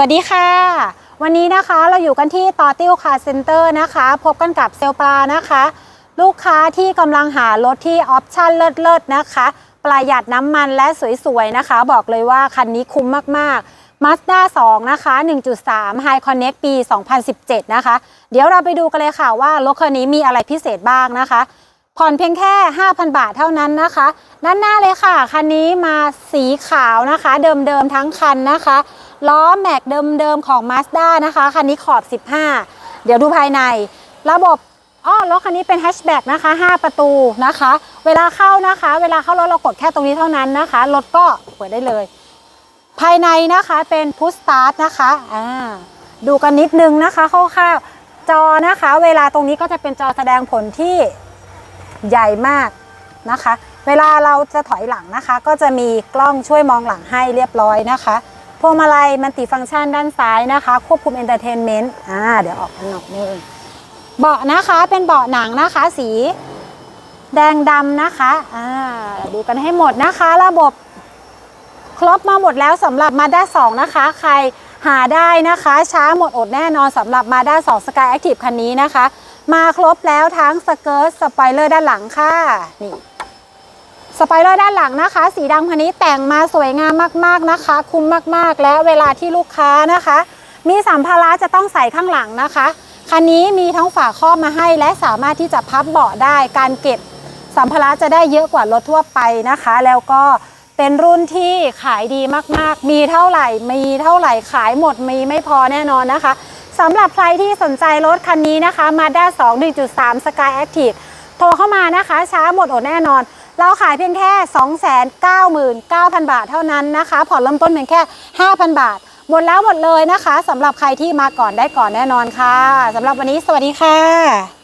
สวัสดีค่ะ วันนี้นะคะเราอยู่กันที่ต่อติ้วคาร์เซ็นเตอร์นะคะ พบกันกับเซลปลานะคะ ลูกค้าที่กำลังหารถที่ออปชั่นเลิศๆนะคะ ประหยัดน้ำมันและสวยๆนะคะ บอกเลยว่าคันนี้คุ้มมากๆ Mazda 2 นะคะ 1.3 High Connect ปี 2017 นะคะ เดี๋ยวเราไปดูกันเลยค่ะว่ารถคันนี้มีอะไรพิเศษบ้างนะคะ ผ่อนเพียงแค่ 5,000 บาทเท่านั้นนะคะ ด้านหน้าเลยค่ะ คันนี้มาสีขาวนะคะ เดิมๆทั้งคันนะคะ ล้อแม็กเดิมๆของ Mazda นะคะ คันนี้ขอบ 15 เดี๋ยวดูภายใน ระบบอ้อรถคันนี้เป็นแฮชแบ็กนะคะ 5 ประตูนะคะ เวลาเข้านะคะ เวลาเข้ารถเรากดแค่ตรงนี้เท่านั้นนะคะ รถก็เปิดได้เลย ภายในนะคะเป็นพุชสตาร์ทนะคะอ่าดูกันนิดนึงนะคะคร่าวๆจอนะคะ เวลาตรงนี้ก็จะเป็นจอแสดงผลที่ ใหญ่มากนะคะ เวลาเราจะถอยหลังนะคะ ก็จะมีกล้องช่วยมองหลังให้เรียบร้อยนะคะพวงมาลัยมันติฟังก์ชันด้านซ้ายนะคะ ควบคุมเอนเตอร์เทนเมนต์อ่าเดี๋ยวออกข้างนอกนี่เองเบาะนะคะเป็นเบาะหนังนะคะ สีแดงดำนะคะอ่าดูกันให้หมดนะคะ ระบบครบมาหมดแล้วสำหรับ Mazda 2นะคะ ใครหาได้นะคะ ช้าหมดอดแน่นอนสำหรับ Mazda 2 Sky Active คันนี้นะคะ มาครบแล้วทั้งสเกิร์ตสปอยเลอร์ด้านหลังค่ะนี่สปอยเลอร์ด้านหลังนะคะ สีดำคันนี้แต่งมาสวยงามมากๆนะคะ คุ้มมากๆ และเวลาที่ลูกค้านะคะ มีสัมภาระจะต้องใส่ข้างหลังนะคะคันนี้มีทั้งฝาครอบมาให้ และสามารถที่จะพับเบาะได้ การเก็บสัมภาระจะได้เยอะกว่ารถทั่วไปนะคะ แล้วก็เป็นรุ่นที่ขายดีมากๆ มีเท่าไหร่ มีเท่าไหร่ขายหมดมีไม่พอแน่นอนนะคะ สำหรับใครที่สนใจรถคันนี้นะคะ Mazda 2 1.3 Sky Active โทรเข้ามานะคะ ช้าหมดอดแน่นอน เราขายเพียงแค่ 299,000 บาทเท่านั้นนะคะ ผ่อนเริ่มต้นเพียงแค่ 5,000 บาท หมดแล้วหมดเลยนะคะสำหรับใครที่มาก่อนได้ก่อนแน่นอนค่ะสำหรับวันนี้สวัสดีค่ะ